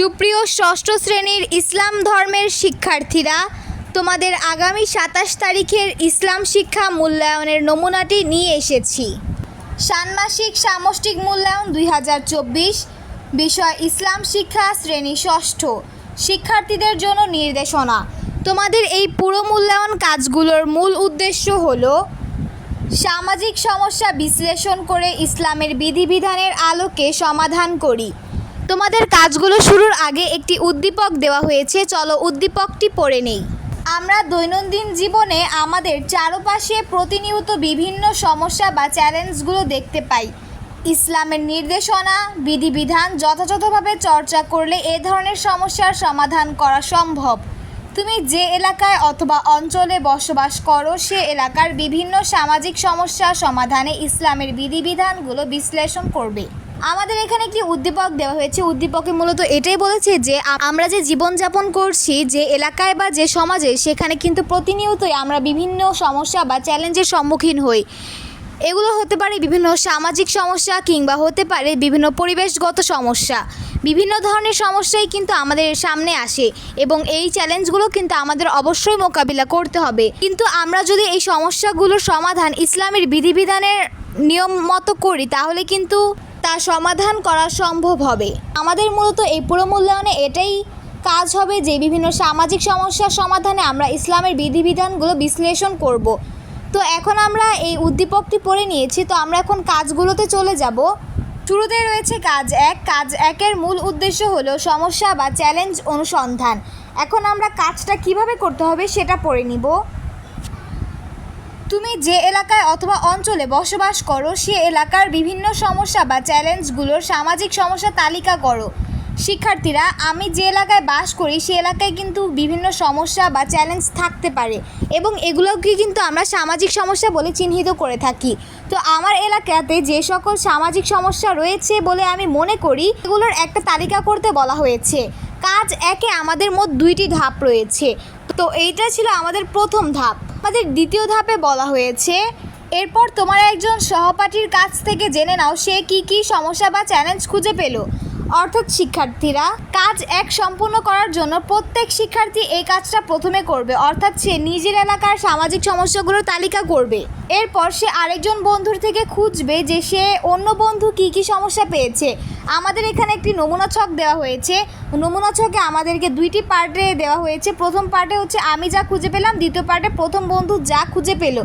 সুপ্রিয় ষষ্ঠ শ্রেণির ইসলাম ধর্মের শিক্ষার্থীরা, তোমাদের আগামী সাতাশ তারিখের ইসলাম শিক্ষা মূল্যায়নের নমুনাটি নিয়ে এসেছি। ষান্মাসিক সামষ্টিক মূল্যায়ন দুই হাজার চব্বিশ, বিষয় ইসলাম শিক্ষা শ্রেণি ষষ্ঠ, শিক্ষার্থীদের জন্য নির্দেশনা। তোমাদের এই পুরো মূল্যায়ন কাজগুলোর মূল উদ্দেশ্য হলো, সামাজিক সমস্যা বিশ্লেষণ করে ইসলামের বিধিবিধানের আলোকে সমাধান করি। তোমাদের কাজগুলো শুরুর আগে একটি উদ্দীপক দেওয়া হয়েছে, চলো উদ্দীপকটি পড়ে নেই। আমরা দৈনন্দিন জীবনে আমাদের চারপাশে প্রতিনিয়ত বিভিন্ন সমস্যা বা চ্যালেঞ্জগুলো দেখতে পাই। ইসলামের নির্দেশনা, বিধিবিধান যথাযথভাবে চর্চা করলে এ ধরনের সমস্যার সমাধান করা সম্ভব। তুমি যে এলাকায় অথবা অঞ্চলে বসবাস করো, সে এলাকার বিভিন্ন সামাজিক সমস্যা সমাধানে ইসলামের বিধিবিধানগুলো বিশ্লেষণ করবে। আমাদের এখানে একটি উদ্দীপক দেওয়া হয়েছে। উদ্দীপকে মূলত এটাই বলেছে যে আমরা যে জীবনযাপন করছি, যে এলাকায় বা যে সমাজে, সেখানে কিন্তু প্রতিনিয়তই আমরা বিভিন্ন সমস্যা বা চ্যালেঞ্জের সম্মুখীন হই। এগুলো হতে পারে বিভিন্ন সামাজিক সমস্যা কিংবা হতে পারে বিভিন্ন পরিবেশগত সমস্যা। বিভিন্ন ধরনের সমস্যাই কিন্তু আমাদের সামনে আসে এবং এই চ্যালেঞ্জগুলো কিন্তু আমাদের অবশ্যই মোকাবিলা করতে হবে। কিন্তু আমরা যদি এই সমস্যাগুলোর সমাধান ইসলামের বিধিবিধানের নিয়ম মতো করি, তাহলে কিন্তু তা সমাধান করা সম্ভব হবে। আমাদের মূলত এই পুরো মূল্যায়নে এটাই কাজ হবে যে, বিভিন্ন সামাজিক সমস্যার সমাধানে আমরা ইসলামের বিধিবিধানগুলো বিশ্লেষণ করব। তো এখন আমরা এই উদ্দীপকটি পড়ে নিয়েছি, তো আমরা এখন কাজগুলোতে চলে যাব। শুরুতে রয়েছে কাজ এক। কাজ একের মূল উদ্দেশ্য হলো সমস্যা বা চ্যালেঞ্জ অনুসন্ধান। এখন আমরা কাজটা কীভাবে করতে হবে সেটা পড়ে নিব। তুমি যে এলাকায় অথবা অঞ্চলে বসবাস করো, সে এলাকার বিভিন্ন সমস্যা বা চ্যালেঞ্জগুলোর সামাজিক সমস্যা তালিকা করো। শিক্ষার্থীরা, আমি যে এলাকায় বাস করি, সে এলাকায় কিন্তু বিভিন্ন সমস্যা বা চ্যালেঞ্জ থাকতে পারে এবং এগুলোকে কিন্তু আমরা সামাজিক সমস্যা বলে চিহ্নিত করে থাকি। তো আমার এলাকাতে যে সকল সামাজিক সমস্যা রয়েছে বলে আমি মনে করি, এগুলোর একটা তালিকা করতে বলা হয়েছে। কাজ একে আমাদের মোট দুইটি ধাপ রয়েছে। তো এইটা ছিল আমাদের প্রথম ধাপ। আমাদের দ্বিতীয় ধাপে বলা হয়েছে, এরপর তোমার একজন সহপাঠীর কাছ থেকে জেনে নাও সে কি কি সমস্যা বা চ্যালেঞ্জ খুঁজে পেল। অর্থাৎ শিক্ষার্থীরা, কাজ এক সম্পূর্ণ করার জন্য প্রত্যেক শিক্ষার্থী এই কাজটা প্রথমে করবে। অর্থাৎ সে নিজের এলাকার সামাজিক সমস্যাগুলোর তালিকা করবে। এরপর সে আরেকজন বন্ধুর থেকে খুঁজবে যে সে অন্য বন্ধু কি কি সমস্যা পেয়েছে। আমাদের এখানে একটি নমুনা ছক দেওয়া হয়েছে। নমুনা ছকে আমাদেরকে দুইটি পার্টে দেওয়া হয়েছে। প্রথম পার্টে হচ্ছে, আমি যা খুঁজে পেলাম। দ্বিতীয় পার্টে, প্রথম বন্ধু যা খুঁজে পেল।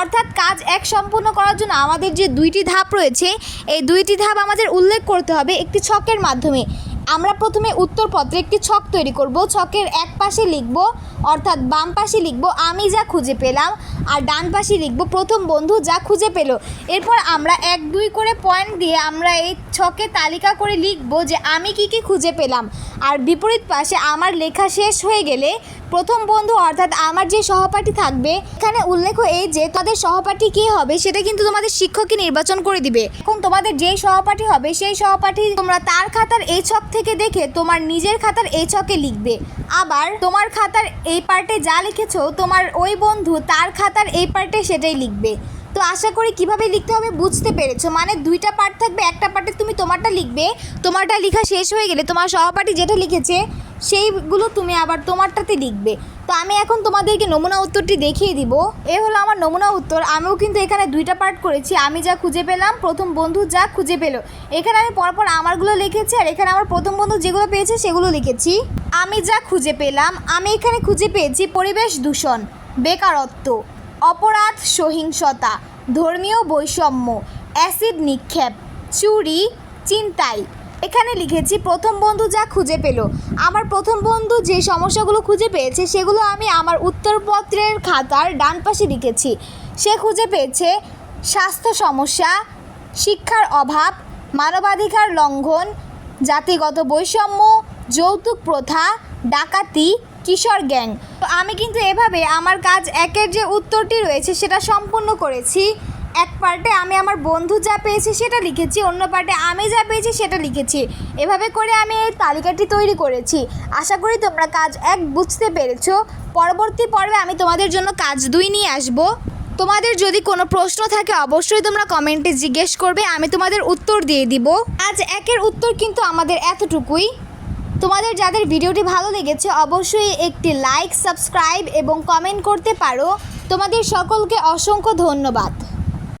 অর্থাৎ কাজ এক সম্পূর্ণ করার জন্য আমাদের যে দুইটি ধাপ রয়েছে, এই দুইটি ধাপ আমাদের উল্লেখ করতে হবে একটি ছকের মাধ্যমে। আমরা প্রথমে উত্তরপত্রে একটি ছক তৈরি করব। ছকের এক পাশে লিখব, অর্থাৎ বাম পাশে লিখব, আমি যা খুঁজে পেলাম আর ডান পাশে লিখব, প্রথম বন্ধু যা খুঁজে পেল এরপর আমরা এক, দুই করে পয়েন্ট দিয়ে আমরা এই ছকে তালিকা করে লিখব যে, আমি কি কি খুঁজে পেলাম আর বিপরীত পাশে আমার লেখা শেষ হয়ে গেলে, প্রথম বন্ধু অর্থাৎ আমার যে সহপাঠী থাকবে, এখানে উল্লেখ এই যে, তাদের সহপাঠী কে হবে, সেটা কিন্তু তোমাদের শিক্ষকই নির্বাচন করে দিবে। এখন তোমাদের যেই সহপাঠী হবে, সেই সহপাঠী তোমরা তার খাতার এই ছক থেকে দেখে তোমার নিজের খাতার এই চকে লিখবে। আবার তোমার খাতার এই পার্টে যা লিখেছো, তোমার ওই বন্ধু তার খাতার এই পার্টে সেটাই লিখবে। তো আশা করি কীভাবে লিখতে হবে বুঝতে পেরেছ। মানে দুইটা পার্ট থাকবে, একটা পার্টে তুমি তোমারটা লিখবে। তোমারটা লেখা শেষ হয়ে গেলে তোমার সহপাঠী যেটা লিখেছে সেইগুলো তুমি আবার তোমারটাতে লিখবে। তো আমি এখন তোমাদেরকে নমুনা উত্তরটি দেখিয়ে দিব। এ হলো আমার নমুনা উত্তর। আমিও কিন্তু এখানে দুইটা পার্ট করেছি। আমি যা খুঁজে পেলাম, প্রথম বন্ধু যা খুঁজে পেল। এখানে আমি পরপর আমারগুলো লিখেছি আর এখানে আমার প্রথম বন্ধু যেগুলো পেয়েছে সেগুলো লিখেছি। আমি যা খুঁজে পেলাম, আমি এখানে খুঁজে পেয়েছি পরিবেশ দূষণ, বেকারত্ব, অপরাধ, সহিংসতা, ধর্মীয় বৈষম্য, অ্যাসিড নিক্ষেপ, চুরি, চিন্তাই। এখানে লিখেছি, প্রথম বন্ধু যা খুঁজে পেল। আমার প্রথম বন্ধু যে সমস্যাগুলো খুঁজে পেয়েছে, সেগুলো আমি আমার উত্তরপত্রের খাতার ডান পাশে লিখেছি। সে খুঁজে পেয়েছে স্বাস্থ্য সমস্যা, শিক্ষার অভাব, মানবাধিকার লঙ্ঘন, জাতিগত বৈষম্য, যৌতুক প্রথা, ডাকাতি, কিশোর গ্যাং। আমি কিন্তু এভাবে আমার কাজ একের যে উত্তরটি রয়েছে, সেটা সম্পূর্ণ করেছি। এক পার্টে আমি আমার বন্ধু যা পেয়েছি সেটা লিখেছি, অন্য পার্টে আমি যা পেয়েছি সেটা লিখেছি। এভাবে করে আমি এই তালিকাটি তৈরি করেছি। আশা করি তোমরা কাজ এক বুঝতে পেরেছ। পরবর্তী পর্বে আমি তোমাদের জন্য কাজ দুই নিয়ে আসব। তোমাদের যদি কোনো প্রশ্ন থাকে অবশ্যই তোমরা কমেন্টে জিজ্ঞেস করবে, আমি তোমাদের উত্তর দিয়ে দিব। আজ একের উত্তর কিন্তু আমাদের এতটুকুই। তোমাদের যাদের ভিডিওটি ভালো লেগেছে, অবশ্যই একটি লাইক, সাবস্ক্রাইব এবং কমেন্ট করতে পারো। তোমাদের সকলকে অসংখ্য ধন্যবাদ।